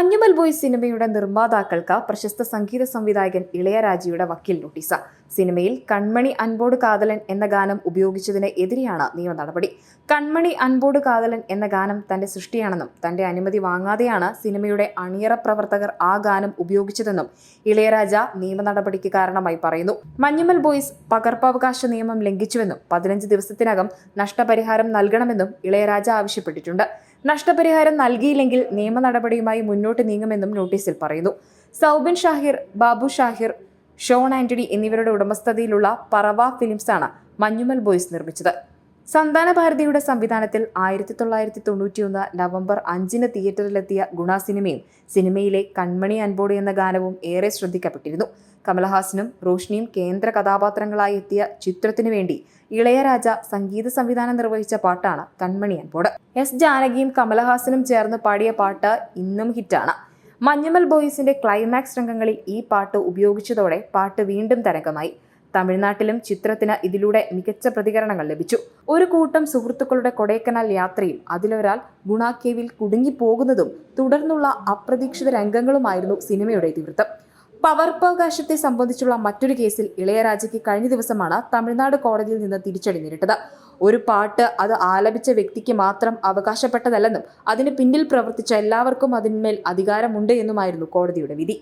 Manjummel boy സിനിമയുടെ നിർമ്മാതാക്കൾക്ക് പ്രശസ്ത സംഗീത സംവിധായകൻ ഇളയരാജയുടെ വക്കീൽ നോട്ടീസ്. സിനിമയിൽ കൺമണി അൻപോട് കാതലൻ എന്ന ഗാനം ഉപയോഗിച്ചതിന് എതിരെയാണ് നിയമ നടപടി. കൺമണി അൻപോട് കാതലൻ എന്ന ഗാനം തന്റെ സൃഷ്ടിയാണെന്നും തന്റെ അനുമതി വാങ്ങാതെയാണ് സിനിമയുടെ അണിയറ പ്രവർത്തകർ ആ ഗാനം ഉപയോഗിച്ചതെന്നും ഇളയരാജ നിയമ നടപടിക്ക് കാരണമായി പറയുന്നു. മഞ്ഞുമൽ ബോയ്സ് പകർപ്പവകാശ നിയമം ലംഘിച്ചുവെന്നും പതിനഞ്ച് ദിവസത്തിനകം നഷ്ടപരിഹാരം നൽകണമെന്നും ഇളയരാജ ആവശ്യപ്പെട്ടിട്ടുണ്ട്. നഷ്ടപരിഹാരം നൽകിയില്ലെങ്കിൽ നിയമ നടപടിയുമായി മുന്നോട്ട് നീങ്ങുമെന്നും നോട്ടീസിൽ പറയുന്നു. സൗബിൻ ഷാഹിർ ബാബു ഷാഹിർ ഷോൺ ആന്റണി എന്നിവരുടെ ഉടമസ്ഥതയിലുള്ള പറവ ഫിലിംസാണ് മഞ്ഞുമൽ ബോയ്സ് നിർമ്മിച്ചത്. സന്താന ഭാരതിയുടെ സംവിധാനത്തിൽ ആയിരത്തി തൊള്ളായിരത്തി തൊണ്ണൂറ്റിയൊന്ന് നവംബർ അഞ്ചിന് തിയേറ്ററിലെത്തിയ ഗുണ സിനിമയും സിനിമയിലെ കൺമണി അൻപോട് എന്ന ഗാനവും ഏറെ ശ്രദ്ധിക്കപ്പെട്ടിരുന്നു. കമലഹാസനും റോഷ്നിയും കേന്ദ്ര കഥാപാത്രങ്ങളായി എത്തിയ ചിത്രത്തിനു വേണ്ടി ഇളയരാജ സംഗീത സംവിധാനം നിർവഹിച്ച പാട്ടാണ് കൺമണി അൻപോട് എസ് ജാനകിയും കമലഹാസനും ചേർന്ന് പാടിയ പാട്ട് ഇന്നും ഹിറ്റാണ്. മഞ്ഞമൽ ബോയ്സിന്റെ ക്ലൈമാക്സ് രംഗങ്ങളിൽ ഈ പാട്ട് ഉപയോഗിച്ചതോടെ പാട്ട് വീണ്ടും തരംഗമായി. തമിഴ്നാട്ടിലും ചിത്രത്തിന് ഇതിലൂടെ മികച്ച പ്രതികരണങ്ങൾ ലഭിച്ചു. ഒരു കൂട്ടം സുഹൃത്തുക്കളുടെ കൊടൈക്കനാൽ യാത്രയിൽ അതിലൊരാൾ ഗുണാക്കേവിൽ കേവിൽ കുടുങ്ങിപ്പോകുന്നതും തുടർന്നുള്ള അപ്രതീക്ഷിത രംഗങ്ങളുമായിരുന്നു സിനിമയുടെ ഇതിവൃത്തം. പകർപ്പവകാശത്തെ സംബന്ധിച്ചുള്ള മറ്റൊരു കേസിൽ ഇളയരാജയ്ക്ക് കഴിഞ്ഞ ദിവസമാണ് തമിഴ്നാട് കോടതിയിൽ നിന്ന് തിരിച്ചടി നേരിട്ടത്. ഒരു പാട്ട് അത് ആലപിച്ച വ്യക്തിക്ക് മാത്രം അവകാശപ്പെട്ടതല്ലെന്നും അതിന് പിന്നിൽ പ്രവർത്തിച്ച എല്ലാവർക്കും അതിന്മേൽ അധികാരമുണ്ട് എന്നുമായിരുന്നു കോടതിയുടെ വിധി.